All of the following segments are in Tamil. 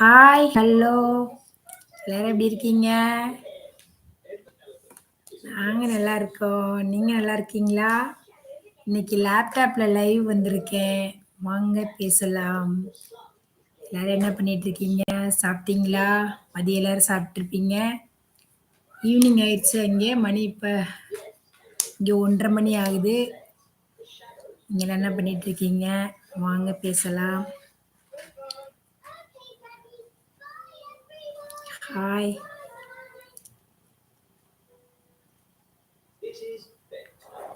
Hi, hello. எல்லாரும் எப்படி இருக்கீங்க? நாங்க நல்லா இருக்கோம். நீங்க நல்லா இருக்கீங்களா? இன்னைக்கு லேப்டாப்ல லைவ் வந்திருக்கேன். வாங்க பேசலாம். எல்லாரும் என்ன பண்ணிட்டு இருக்கீங்க? சாப்பிட்டீங்களா? மதியம் எல்லாரும் சாப்பிட்டுருப்பீங்க. ஈவினிங் ஆயிடுச்சு அங்கே. மணி இப்ப இங்கே ஒன்றரை மணி ஆகுது. நீங்க என்ன பண்ணிட்டு இருக்கீங்க? வாங்க பேசலாம். ஹாய்.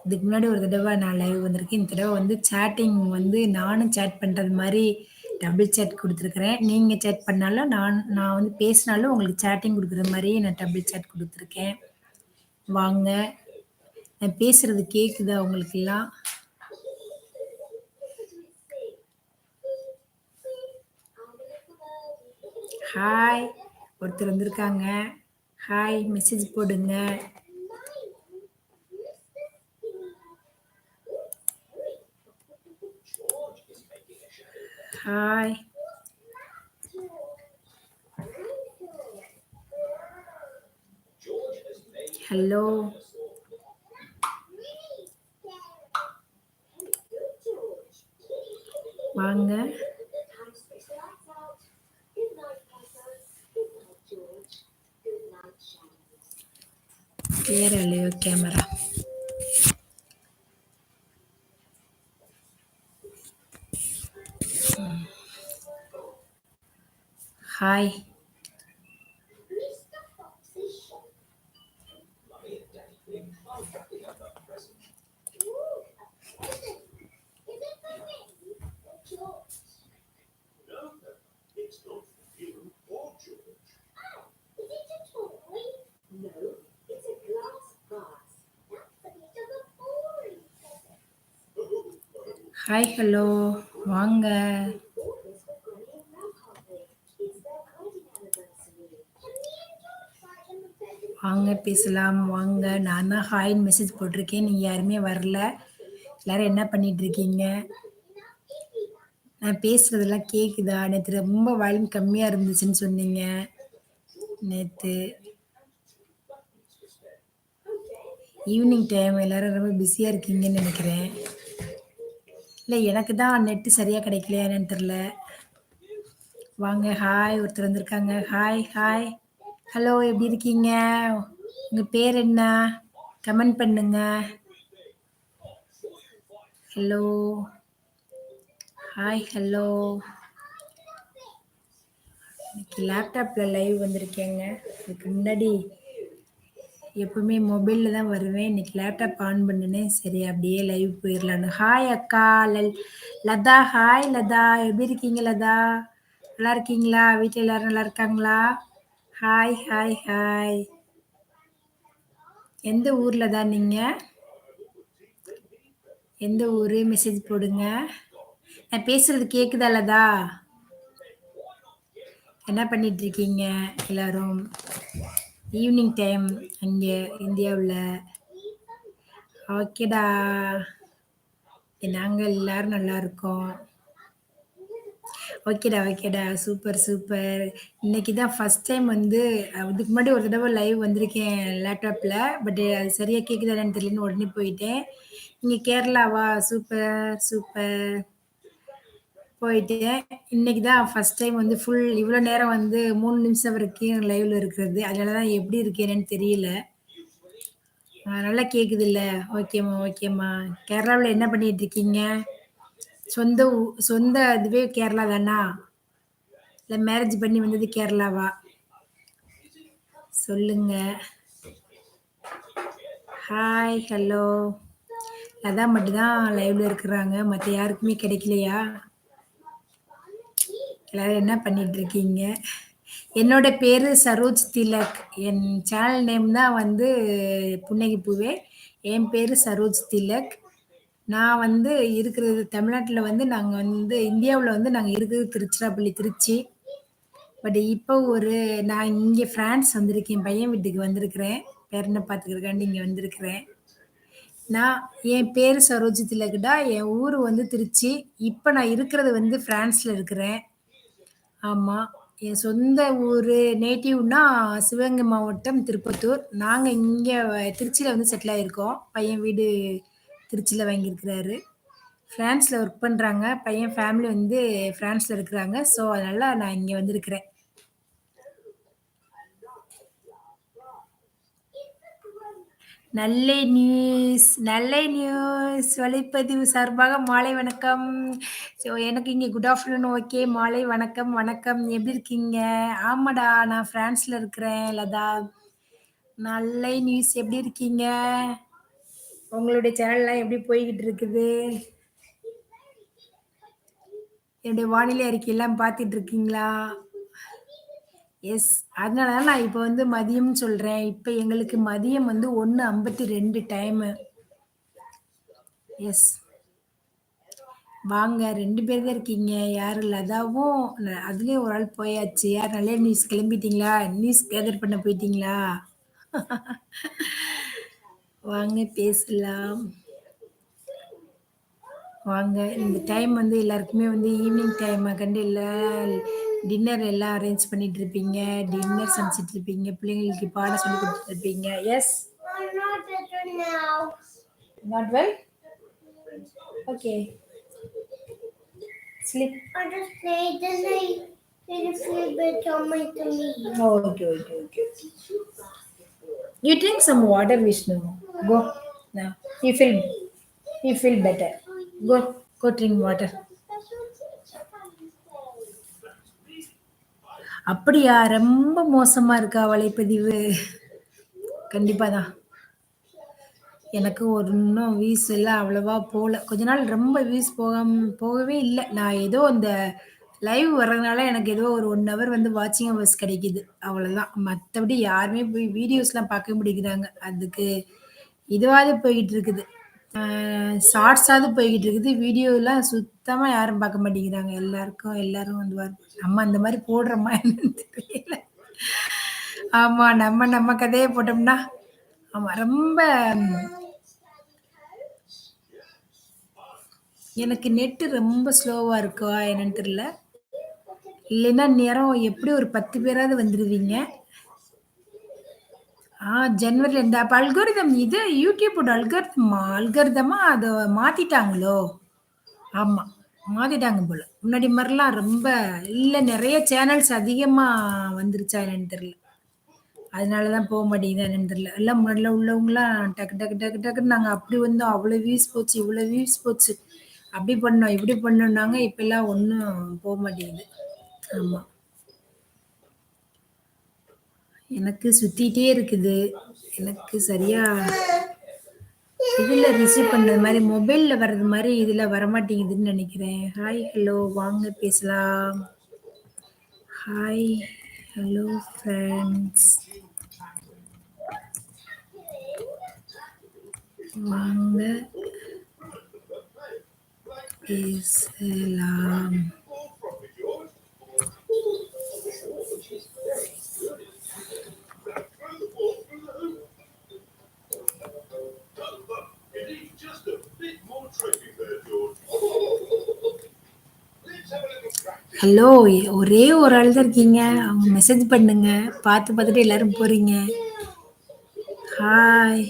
இதுக்கு முன்னாடி ஒரு தடவை நான் லைவ் வந்திருக்கேன். இந்த தடவை வந்து சேட்டிங் வந்து நானும் சேட் பண்ணுறது மாதிரி டபுள் சேட் கொடுத்துருக்குறேன் நீங்கள் சேட் பண்ணாலும், நான் நான் வந்து பேசினாலும் உங்களுக்கு சேட்டிங் கொடுக்குற மாதிரி நான் டபுள் சேட் கொடுத்துருக்கேன் வாங்க. நான் பேசுறது கேட்குதா உங்களுக்கெல்லாம்? ஹாய். ஒருத்தர் வந்திருக்காங்க. ஹாய் மெசேஜ் போடுங்க. ஹாய். ஹலோ. வாங்க. ഷെയർ അല്ലയോ ക്യാമറ ஹாய், ஹலோ. வாங்க. வாங்க பேசலாம். வாங்க. நான் தான் ஹாய்னு மெசேஜ் போட்டிருக்கேன். நீங்கள் யாருமே வரல. எல்லாரும் என்ன பண்ணிட்டு இருக்கீங்க? நான் பேசுறதெல்லாம் கேக்குதா? நேற்று ரொம்ப வால்யூம் கம்மியா இருந்துச்சுன்னு சொன்னீங்க. நேத்து. ஈவினிங் டைம் எல்லாரும் ரொம்ப பிஸியா இருக்கீங்கன்னு நினைக்கிறேன் இல்லை எனக்கு தான் நெட்டு சரியாக கிடைக்கலையா என்னன்னு வாங்க. ஹாய் ஒருத்தர் வந்திருக்காங்க. Hi, hi. ஹலோ எப்படி இருக்கீங்க? உங்கள் பேர் என்ன? கமெண்ட் பண்ணுங்க. ஹலோ. Hi, hello. இன்னைக்கு லேப்டாப்பில் லைவ் வந்திருக்கேங்க. இதுக்கு முன்னாடி எப்பவுமே மொபைல்ல தான் வருவேன். இன்னைக்கு லேப்டாப் ஆன் பண்ணினேன் சரி அப்படியே லைவ் போயிடலான்னு ஹாய் அக்கா. லல் லதா ஹாய் லதா. எப்படி இருக்கீங்க லதா? நல்லா இருக்கீங்களா? வீட்டில் எல்லாரும் நல்லா இருக்காங்களா? Hi, hi, hi. எந்த ஊரில் தான் நீங்க? எந்த ஊரு? மெசேஜ் போடுங்க. நான் பேசுறது கேக்குதா லதா? என்ன பண்ணிட்டு இருக்கீங்க எல்லாரும்? ஈவினிங் டைம் அங்கே இந்தியாவில் ஓகேடா. நாங்கள் எல்லாரும் நல்லா இருக்கோம். ஓகேடா, ஓகேடா. Super, super. இன்னைக்கு தான் ஃபஸ்ட் டைம் வந்து இதுக்கு முன்னாடி ஒரு தடவை லைவ் வந்திருக்கேன் லேப்டாப்பில் பட் அது சரியாக கேக்குதா என்னன்னு தெரியலன்னு உடனே போயிட்டேன். நீங்கள் கேரளாவா? Super, super. போயிட்டேன். இன்னைக்கு தான் ஃபர்ஸ்ட் டைம் வந்து ஃபுல் இவ்வளோ நேரம் வந்து மூணு நிமிஷம் வரைக்கும் லைவ்ல இருக்கிறது. அதனால தான் எப்படி இருக்கேனேன்னு தெரியல. நல்லா நல்லா கேக்குதுல்ல? ஓகேம்மா, ஓகேம்மா. கேரளாவில் என்ன பண்ணிட்டு இருக்கீங்க? சொந்த ஊ சொந்த இதுவே கேரளா தானா? இல்லை மேரேஜ் பண்ணி வந்தது கேரளாவா? சொல்லுங்க. Hi, hello. லதா மட்டும்தான் லைவ்ல இருக்கிறாங்க. மற்ற யாருக்குமே கிடைக்கலையா? எல்லாரும் என்ன பண்ணிட்டு இருக்கீங்க? என்னோட பேரு சரோஜ் திலக். என் சேனல் நேம் தான் வந்து புன்னகி பூவே. என் பேரு சரோஜ் திலக். நான் வந்து இருக்கிறது தமிழ்நாட்டில் வந்து நாங்கள் வந்து இந்தியாவில் வந்து நாங்கள் இருக்கிறது திருச்சிராப்பள்ளி, திருச்சி. பட் இப்போ ஒரு நான் இங்கே ஃப்ரான்ஸ் வந்திருக்கேன். பையன் வீட்டுக்கு வந்திருக்கிறேன். பேரனை பார்த்துக்கிறக்காண்டி இங்கே வந்திருக்கிறேன். நான் என் பேர் சரோஜ் திலக்டா. என் ஊர் வந்து திருச்சி. இப்போ நான் இருக்கிறது வந்து ஃப்ரான்ஸில் இருக்கிறேன். ஆமா. என் சொந்த ஊரு நேட்டிவ்னா சிவகங்கை மாவட்டம் திருப்பத்தூர். நாங்க இங்க திருச்சியில வந்து செட்டில் ஆயிருக்கோம். பையன் வீடு திருச்சியில வாங்கியிருக்கிறாரு. ஃப்ரான்ஸ்ல ஒர்க் பண்றாங்க. பையன் ஃபேமிலி வந்து ஃப்ரான்ஸ்ல இருக்கிறாங்க. ஸோ, அதனால நான் இங்க வந்திருக்கிறேன். நல்ல நியூஸ் நல்ல நியூஸ் ஒளிப்பதிவு சார்பாக மாலை வணக்கம். ஸோ, எனக்கு இங்கே குட் ஆஃப்டர்நூன் ஓகே. மாலை வணக்கம், வணக்கம். எப்படி இருக்கீங்க? ஆமாடா, நான் ஃப்ரான்ஸில் இருக்கிறேன் லதா. நல்ல நியூஸ் எப்படி இருக்கீங்க? உங்களுடைய சேனல்லாம் எப்படி போய்கிட்டு இருக்குது? என்னுடைய வானிலை அறிக்கையெல்லாம் பார்த்துட்டு இருக்கீங்களா? எஸ். அதனால தான் நான் இப்போ வந்து மதியம்னு சொல்றேன். இப்போ எங்களுக்கு மதியம் வந்து 1:52 டைமு. எஸ். வாங்க ரெண்டு பேர் தான் இருக்கீங்க. யார் லதாவும் அதுலேயும் ஒரு ஆள் போயாச்சு. யார் நல்ல நியூஸ் கிளம்பிட்டீங்களா? நியூஸ் கேதர் பண்ண போயிட்டீங்களா? வாங்க பேசலாம். வாங்க. இந்த டைம் வந்து எல்லாருக்குமே வந்து ஈவினிங் டைம் கண்டு இல்லை டின்னர் எல்லாம் அரேஞ்ச் பண்ணிட்டு இருப்பீங்க. டின்னர் சமைச்சிட்டு இருப்பீங்க. பிள்ளைங்களுக்கு பாடம் சொல்லி கொடுத்துட்டு இருப்பீங்க. Yes. Not well? Okay. Sleep. Okay okay okay you drink some water Vishnu go நா you feel you feel better go go drink water அப்படியா? ரொம்ப மோசமா இருக்கா வலைப்பதிவு? கண்டிப்பா தான். எனக்கு ஒரு இன்னும் வியூஸ் எல்லாம் அவ்வளவா போல. கொஞ்ச நாள் ரொம்ப வியூஸ் போகாம போகவே இல்லை நான் ஏதோ இந்த லைவ் வர்றதுனால எனக்கு ஏதோ ஒரு ஒன் ஹவர் வந்து வாட்சிங் ஹவர்ஸ் கிடைக்குது. அவ்வளோதான். மற்றபடி யாருமே போய் வீடியோஸ்லாம் பார்க்க முடிக்கிறாங்க அதுக்கு இதுவாவது போய்கிட்டு இருக்குது. ஷார்ட்ஸாவது போய்கிட்டு இருக்குது. வீடியோலாம் சுத் சுத்தமா யாரும் பார்க்க மாட்டேங்கிறாங்க. எல்லாருக்கும் எல்லாரும் வந்து நம்ம அந்த மாதிரி போடுறோமா என்னன்னு தெரியல. ஆமா. நம்ம நம்ம கதையை போட்டோம்னா ஆமா. ரொம்ப எனக்கு நெட்டு ரொம்ப ஸ்லோவா இருக்கா என்னன்னு தெரியல. இல்லைன்னா நேரம் எப்படி ஒரு 10 பேராவது வந்துடுவீங்க ஆ ஜனவரில இந்த அப்போ அல்கோரிதம் இது யூடியூபோட அல்கரிதமா அல்கோரிதமா அதை மாத்திட்டாங்களோ? ஆமா. மாத்திட்டாங்க போல. முன்னாடி மாரிலாம் ரொம்ப இல்ல நெறைய சேனல்ஸ் அதிகமா வந்துருச்சா என்னன்னு தெரியல. அதனால தான் போ மாட்டேங்குதா என்னன்னு தெரியல. எல்லாம் முன்னாடிலாம் உள்ளவங்கலாம் டக்கு டக்கு டக்கு டக்குன்னு நாங்க அப்படி வந்தோம். அவ்வளோ வியூஸ் போச்சு, இவ்வளோ வியூஸ் போச்சு. அப்படி பண்ணோம், இப்படி பண்ணோம்னாங்க. இப்பலாம் ஒண்ணும் போ மாட்டேங்குது. ஆமா. எனக்கு சுத்திட்டே இருக்குது. எனக்கு சரியா இதில் ரிசீவ் பண்றது மாதிரி மொபைல்ல வர்றது மாதிரி இதுல வரமாட்டேங்குதுன்னு நினைக்கிறேன் ஹாய், ஹலோ வாங்க பேசலாம். ஹாய், ஹலோ ஃப்ரெண்ட்ஸ் வாங்க பேசலாம். ஹலோ! ஒரே ஒரு ஆள் தான் இருக்கீங்க. அவங்க மெசேஜ் பண்ணுங்க. பார்த்து பார்த்துட்டு எல்லாரும் போறீங்க. ஹாய்.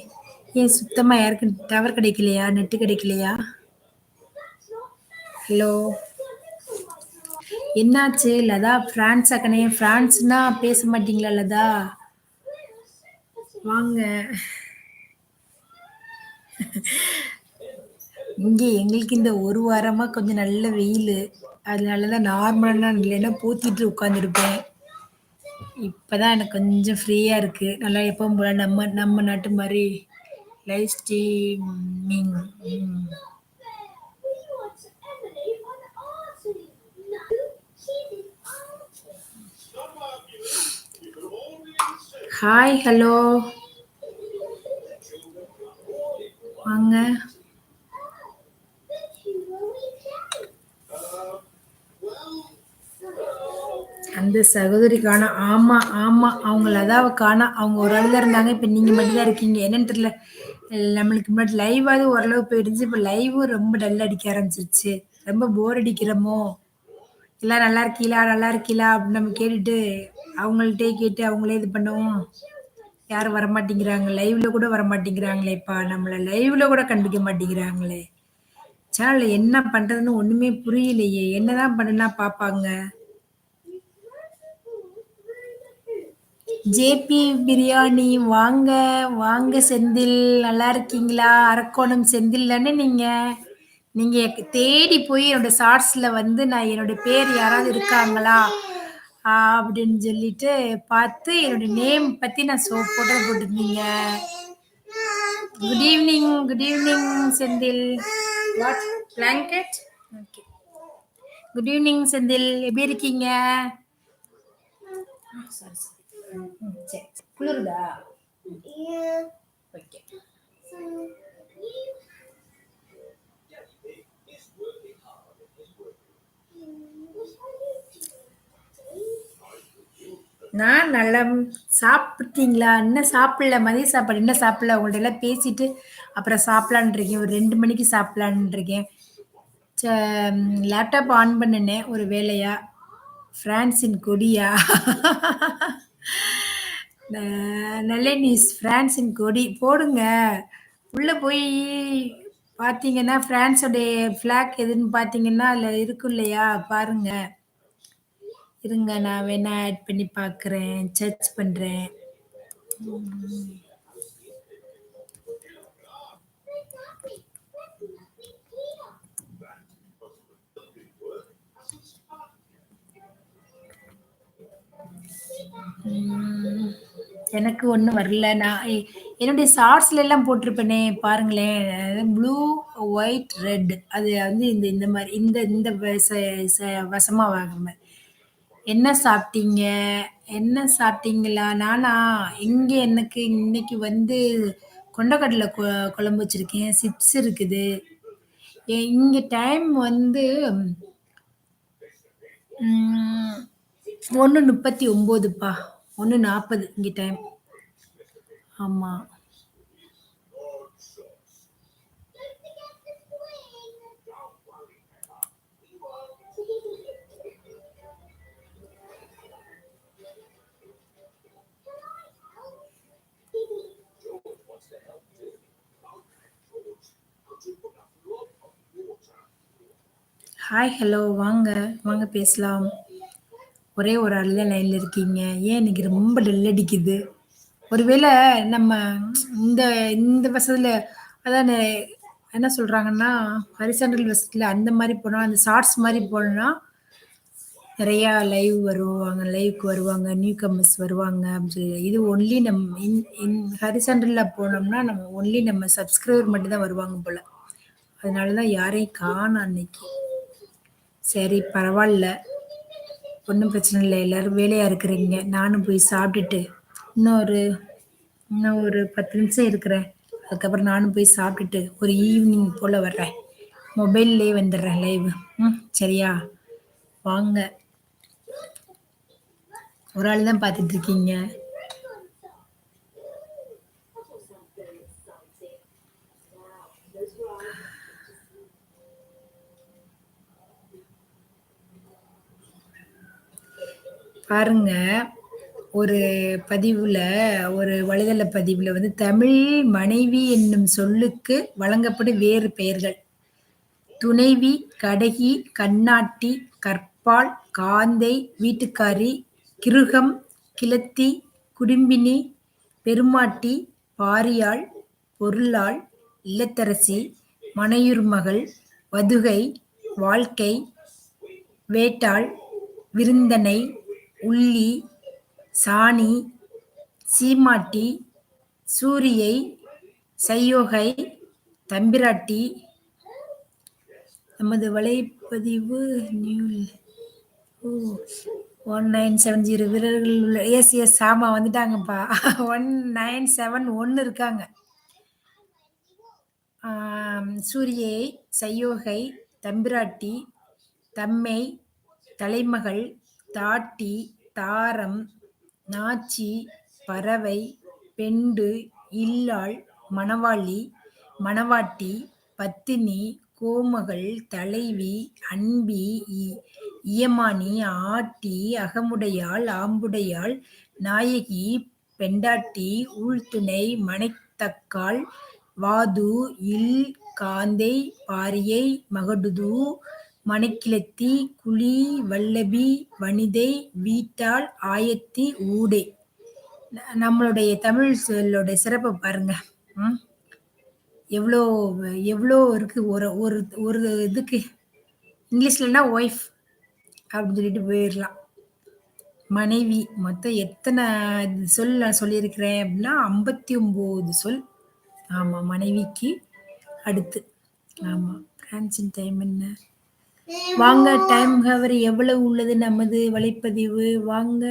ஏன் சுத்தமா யாருக்கும் டவர் கிடைக்கலையா? நெட்டு கிடைக்கலையா? ஹலோ! என்னாச்சு லதா? ஃப்ரான்ஸ் அக்கனே பிரான்ஸ்னா பேச மாட்டீங்களா லதா? வாங்க. இங்க எங்களுக்கு இந்த ஒரு வாரமா கொஞ்சம் நல்ல வெயில் அதனால தான் நார்மலா இல்லைன்னா போத்திட்டு உட்காந்துருப்பேன். இப்பதான் எனக்கு கொஞ்சம் ஃப்ரீயா இருக்கு. நல்லா எப்பவும் போல நம்ம நம்ம நாட்டு மாதிரி லைஃப் ஸ்ட்ரீமிங். Hi, hello. பாருங்க அந்த சகோதரி காணோம். ஆமா, ஆமா. அவங்கள அதாவது காணோம். அவங்க ஒரு ஆள் தான் இருந்தாங்க. இப்ப நீங்க மட்டும் தான் இருக்கீங்க. என்னன்னு தெரியல. நம்மளுக்கு முன்னாடி லைவாவது ஓரளவு போயிடுச்சு. இப்ப லைவும் ரொம்ப டல் அடிக்க ஆரம்பிச்சிருச்சு. ரொம்ப போர் அடிக்கிறோமோ? எல்லாம் நல்லா இருக்கீங்களா நல்லா இருக்கீங்களா அப்படின்னு நம்ம கேட்டுட்டு அவங்கள்ட்டே கேட்டு அவங்களே இது பண்ணுவோம் யாரும் வரமாட்டேங்கிறாங்க. லைவ்ல கூட வரமாட்டேங்கிறாங்களேப்பா நம்மள லைவ்ல கூட கண்டுக்க மாட்டேங்கிறாங்களே. சேனல்ல என்ன பண்றதுன்னு ஒண்ணுமே புரியலையே. என்னதான் பண்ணுனா பாப்பாங்க? ஜேபி பிரியாணி வாங்க வாங்க செந்தில். நல்லா இருக்கீங்களா? அரக்கோணம் செந்தில்லன்னு நீங்க நீங்க தேடி போய் என்னோட ஷார்ட்ஸ்ல வந்து நான் என்னோட பேர் யாராவது இருக்காங்களா? அப்படின்னு சொல்லிட்டு பார்த்து என்னோட நேம் பத்தி நான் சோப் போட்டு போட்டிருந்தீங்க. Good evening good evening Senthil. What blanket okay good evening Senthil. எப்படி இருக்கீங்க? சாரி சரி. குளிருதா? ஓகே நான் நல்லா சாப்பிட்டீங்களா? இன்னும் சாப்பிடல? மதிய சாப்பாடு இன்னும் சாப்பிடல? உங்கள்ட்ட எல்லாம் பேசிட்டு அப்புறம் சாப்பிடலான் இருக்கேன். ஒரு ரெண்டு மணிக்கு சாப்பிடலான் இருக்கேன். லேப்டாப் ஆன் பண்ணினேன். ஒரு வேலையா? ஃப்ரான்ஸின் கொடியா? நல்ல நியூஸ் ஃப்ரான்ஸின் கொடி. போடுங்க. உள்ளே போய் பார்த்தீங்கன்னா ஃப்ரான்ஸோடைய ஃப்ளாக் எதுன்னு பார்த்தீங்கன்னா அதில் இருக்கும் இல்லையா? பாருங்கள் இருங்க நான் வேணா ஆட் பண்ணி பார்க்குறேன் சர்ச் பண்ணுறேன் எனக்கு ஒன்றும் வரல. நான் என்னுடைய ஷார்ட்ஸ்ல எல்லாம் போட்டிருப்பேனே பாருங்களேன். ப்ளூ ஒயிட் ரெட் அது வந்து இந்த இந்த மாதிரி இந்த இந்த வச- ச- மாதிரி வாங்க என்ன சாப்பிட்டீங்க? என்ன சாப்பிட்டீங்களா? நானா இங்க எனக்கு இன்னைக்கு வந்து கொண்டக்கடலை கொ- குழம்பு வச்சிருக்கேன். சிப்ஸ் இருக்குது. எ- இங்க டைம் வந்து ஒன்று முப்பத்தி ஒம்போதுப்பா. ஒன்று நாற்பது இங்கே டைம் ஆமாம் ஹாய் ஹலோ வாங்க வாங்க பேசலாம். ஒரே ஒரு ஆள் லைனில் இருக்கீங்க. ஏன் இன்னைக்கு ரொம்ப டல் அடிக்குது? ஒருவேளை நம்ம இந்த இந்த வசதியில் அதான் என்ன சொல்கிறாங்கன்னா ஹரிசண்டல் வசதியில் அந்த மாதிரி போனால் அந்த ஷார்ட்ஸ் மாதிரி போனோம்னா நிறையா லைவ் வருவாங்க லைவுக்கு வருவாங்க நியூ கம்மர்ஸ் வருவாங்க அப்படி சொல்லி. இது ஒன்லி நம் இன் இன் ஹரிசண்டலில் போனோம்னா நம்ம ஒன்லி நம்ம சப்ஸ்கிரைபர் மட்டும்தான் வருவாங்க போல். அதனால தான் யாரையும் காணும் அன்னைக்கு. சரி பரவாயில்ல. ஒன்றும் பிரச்சனை இல்லை. எல்லாரும் வேலையாக இருக்கிறீங்க. நானும் போய் சாப்பிட்டுட்டு இன்னொரு இன்னும் ஒரு பத்து நிமிஷம் இருக்கிறேன். அதுக்கப்புறம் நானும் போய் சாப்பிட்டுட்டு ஒரு ஈவினிங் போல் வர்றேன். மொபைல்லே வந்துடுறேன் லைவ் ம் சரியா? வாங்க. ஒரு ஆள் தான் பார்த்துட்டு இருக்கீங்க பாருங்க ஒரு பதிவுல ஒரு வலைதள பதிவுல வந்து தமிழ் மனைவி என்னும் சொல்லுக்கு வழங்கப்படும் வேறு பெயர்கள். துணைவி கடகி கண்ணாட்டி கற்பால் காந்தை வீட்டுக்காரி கிருகம் கிளத்தி குடும்பினி பெருமாட்டி பாரியாள் பொருளாள் இல்லத்தரசி மனையுர் மகள் வதுகை வாழ்க்கை வேட்டாள் விருந்தனை உள்ளி சாணி சீமாட்டி சூரியை சையோகை தம்பிராட்டி. நமது வலைப்பதிவு new oh one nine seven zero வீரர்கள் உள்ள எஸ் எஸ் வந்துட்டாங்கப்பா. ஒன் நைன் செவன் ஒன்று இருக்காங்க. சூரியை சையோகை தம்பிராட்டி தம்மை தலைமகள் தாட்டி தாரம் நாச்சி பறவை பெண்டு இல்லாள் மணவாளி மணவாட்டி பத்தினி கோமகள் தலைவி அன்பி இயமானி ஆட்டி அகமுடையாள் ஆம்புடையாள் நாயகி பெண்டாட்டி உள்துணை மனைத்தக்காள் வாது இல் காந்தை பாரியை மகடுது மணிக்கிழத்தி குழி வல்லபி வனிதை வீட்டாள் ஆயத்தி ஊடே. நம்மளுடைய தமிழ் சொல்லோட சிறப்பை பாருங்க. ம். எவ்வளோ எவ்வளோ இருக்கு. ஒரு ஒரு ஒரு இதுக்கு. இங்கிலீஷ்லன்னா ஒய்ஃப் அப்படின்னு சொல்லிட்டு போயிடலாம் மனைவி. மொத்தம் எத்தனை சொல் நான் சொல்லியிருக்கிறேன் அப்படின்னா ஐம்பத்தி ஒம்பது சொல். ஆமாம் மனைவிக்கு அடுத்து. ஆமாம் பிரான்சின் டைம் என்ன? வாங்க டைம் ஹவர் எவ்வளவு உள்ளது? நமது வலைப்பதிவு. வாங்க.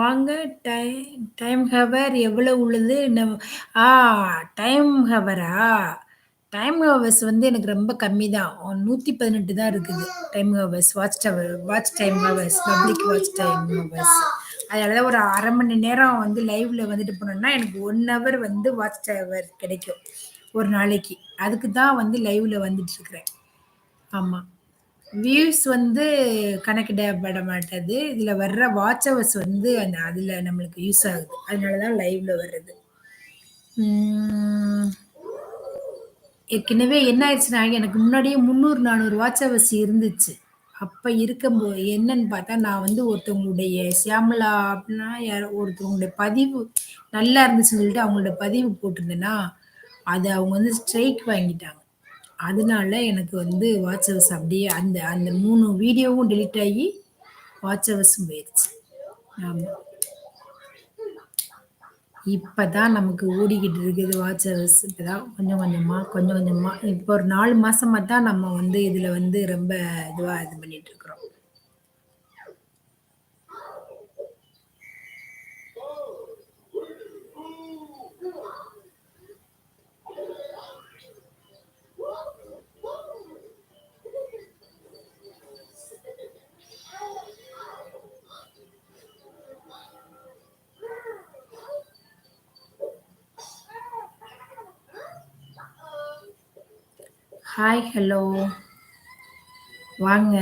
வாங்க. டைம் டைம் ஹவர் எவ்வளவு உள்ளது? நம் ஆ டைம் ஹவரா டைம் ஹவர்ஸ் வந்து எனக்கு ரொம்ப கம்மி தான். நூற்றி பதினெட்டு தான் இருக்குது. Time hours watch tower watch time hours public watch time hours அதனால தான் ஒரு அரை மணி நேரம் வந்து லைவ்ல வந்துட்டு போனோம்னா எனக்கு ஒன் ஹவர் வந்து வாட்ச் டவர் கிடைக்கும். ஒரு நாளைக்கு. அதுக்கு தான் வந்து லைவ்ல வந்துட்டு இருக்கிறேன். ஆமாம் வியூஸ் வந்து கணக்கிடப்பட மாட்டது. இதில் வர்ற வாட்ச் ஹவர்ஸ் வந்து அந்த அதில் நம்மளுக்கு யூஸ் ஆகுது. அதனால தான் லைவ்ல வர்றது. ஏற்கனவே என்ன ஆயிடுச்சுன்னா எனக்கு முன்னாடியே முந்நூறு நானூறு வாட்ச் ஹவர்ஸ் இருந்துச்சு. அப்போ இருக்கும்போது என்னன்னு பார்த்தா நான் வந்து ஒருத்தவங்களுடைய சியாமலா அப்படின்னா யாரோ ஒருத்தவங்களுடைய பதிவு நல்லா இருந்துச்சுன்னு சொல்லிட்டு அவங்களோட பதிவு போட்டிருந்தேன்னா அதை அவங்க வந்து ஸ்ட்ரைக் வாங்கிட்டாங்க. அதனால எனக்கு வந்து வாட்ச் ஹவர்ஸ் அப்படியே அந்த அந்த மூணு வீடியோவும் டெலிட் ஆகி வாட்ச் ஹவர்ஸும் போயிடுச்சு ஆமாம் இப்போ தான் நமக்கு ஓடிக்கிட்டு இருக்குது வாட்ச் ஹவர்ஸ் இப்போ தான் கொஞ்சம் கொஞ்சமாக கொஞ்சம். கொஞ்சமாக இப்போ ஒரு நாலு மாசமா தான் நம்ம வந்து இதில் வந்து ரொம்ப இதுவாக இது பண்ணிட்டு ஹாய் ஹலோ வாங்க.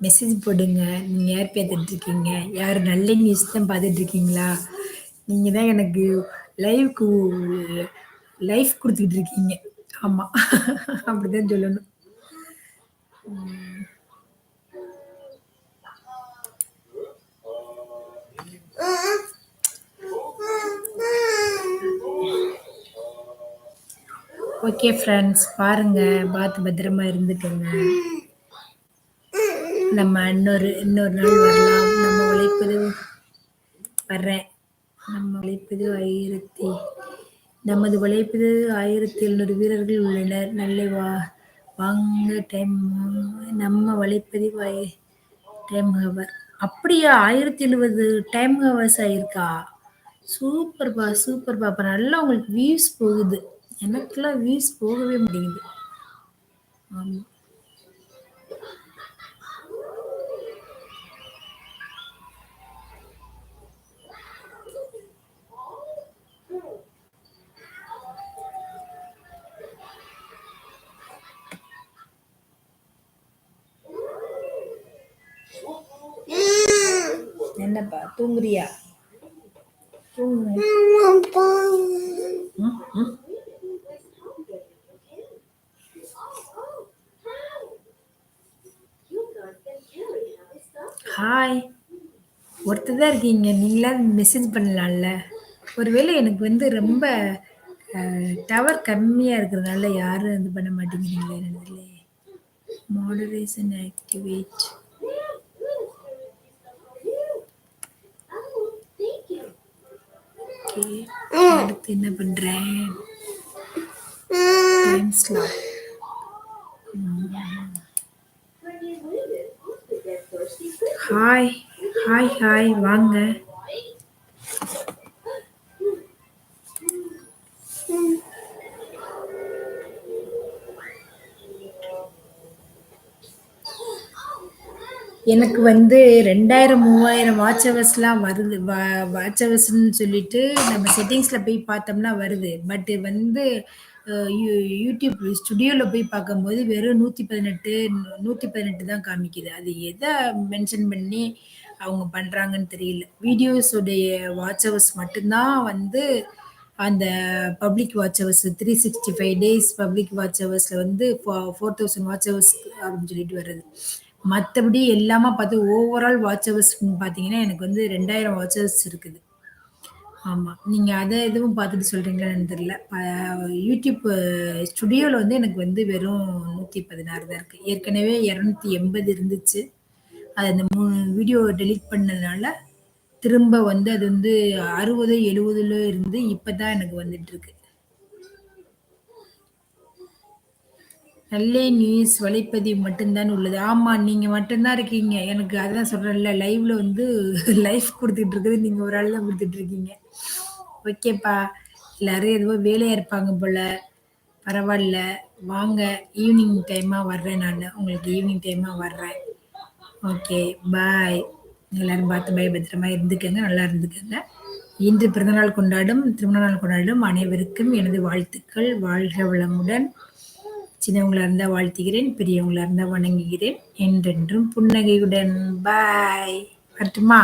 மெசேஜ் போடுங்க. நீங்கள் யார் பார்த்துட்டு யார் நல்ல நியூஸ் தான் பார்த்துட்ருக்கீங்களா நீங்கள் தான் எனக்கு லைவ்க்கு லைஃப் கொடுத்துக்கிட்டு இருக்கீங்க. ஆமாம் அப்படிதான் சொல்லணும். ஓகே ஃப்ரெண்ட்ஸ் பாருங்க பார்த்து பத்திரமா இருந்துக்கோங்க. நம்ம இன்னொரு இன்னொரு நாள் வரலாம். நம்ம உழைப்பது வர்றேன். நம்ம உழைப்பது ஆயிரத்தி நமது உழைப்பது ஆயிரத்தி எழுநூறு வீரர்கள் உள்ளனர். நல்ல வா வாங்க டைம் நம்ம உழைப்பது டைம் ஹவர் அப்படியா? ஆயிரத்தி எழுபது டைம் ஹவர்ஸ் ஆயிருக்கா சூப்பர்ப்பா சூப்பர்ப்பா அப்போ நல்லா உங்களுக்கு வியூஸ் போகுது. எனக்கெல்லாம் வியூஸ் போகவே முடியுது ஆமாம் என்னப்பா தூங்குறியா? தூங்கு. ஹாய் ஒருத்தர் தான் இருக்கீங்க. நீங்களா மெசேஜ் பண்ணலாம்ல. ஒருவேளை எனக்கு வந்து ரொம்ப டவர் கம்மியாக இருக்கிறதுனால யாரும் இது பண்ண மாட்டேங்கிறீங்களே என்னதுல மாடரேஷன் ஆக்டிவேட் அடுத்து என்ன பண்ணுறேன் time slot hi hi hi வாங்க. எனக்கு வந்து ரெண்டாயிரம் மூவாயிரம் வாட்ச் ஹவர்ஸ்லாம் வருது. வா வாட்ச் ஹவர்ஸ்ன்னு சொல்லிட்டு நம்ம செட்டிங்ஸில் போய் பார்த்தோம்னா வருது. பட் வந்து யூடியூப் ஸ்டுடியோவில் போய் பார்க்கும்போது வெறும் நூற்றி பதினெட்டு நூற்றி பதினெட்டு தான் காமிக்குது. அது எதை மென்ஷன் பண்ணி அவங்க பண்ணுறாங்கன்னு தெரியல. வீடியோஸுடைய வாட்ச் ஹவர்ஸ் மட்டும்தான் வந்து அந்த public watch hours three sixty five days public watch ஹவர்ஸில் வந்து ஃபோர் தௌசண்ட் வாட்ச் ஹவர்ஸ் அப்படின்னு சொல்லிட்டு வருது. மற்றபடி எல்லாமே பார்த்து ஓவரால் வாட்ச் ஹவர்ஸ் பார்த்தீங்கன்னா எனக்கு வந்து ரெண்டாயிரம் வாட்ச் ஹவர்ஸ் இருக்குது. ஆமாம் நீங்கள் அதை எதுவும் பார்த்துட்டு சொல்கிறீங்களான்னு தெரில யூடியூப் ஸ்டுடியோவில் வந்து எனக்கு வந்து வெறும் நூற்றி பதினாறு தான் இருக்குது ஏற்கனவே இரநூத்தி எண்பது இருந்துச்சு. அது அந்த மூணு வீடியோ டெலீட் பண்ணதுனால திரும்ப வந்து அது வந்து அறுபது எழுபதுல இருந்து இப்போ தான் எனக்கு வந்துட்டு நல்ல நியூஸ் வலைப்பதிவு மட்டும்தான் உள்ளது. ஆமாம் நீங்கள் மட்டும்தான் இருக்கீங்க. எனக்கு அதான் சொல்கிறேன்ல லைவ்ல வந்து லைஃப் கொடுத்துட்டு இருக்குது. நீங்கள் ஒரு ஆள் தான் கொடுத்துட்டு இருக்கீங்க. ஓகேப்பா. எல்லாரும் எதுவோ வேலையாக இருப்பாங்க போல. பரவாயில்ல. வாங்க ஈவினிங் டைமாக வர்றேன் நான். உங்களுக்கு ஈவினிங் டைமாக வர்றேன். ஓகே பாய் எல்லாரும் பார்த்து பாய் பத்திரமா இருந்துக்கங்க. நல்லா இருந்துக்கங்க. இன்று பிறந்தநாள் கொண்டாடும் திருமண நாள் கொண்டாடும் அனைவருக்கும் எனது வாழ்த்துக்கள். வாழ்க வளமுடன். சின்னவங்களா இருந்தால் வாழ்த்துகிறேன் பெரியவங்களா இருந்தால் வணங்குகிறேன் என்றென்றும் புன்னகையுடன். பாய் வரட்டுமா?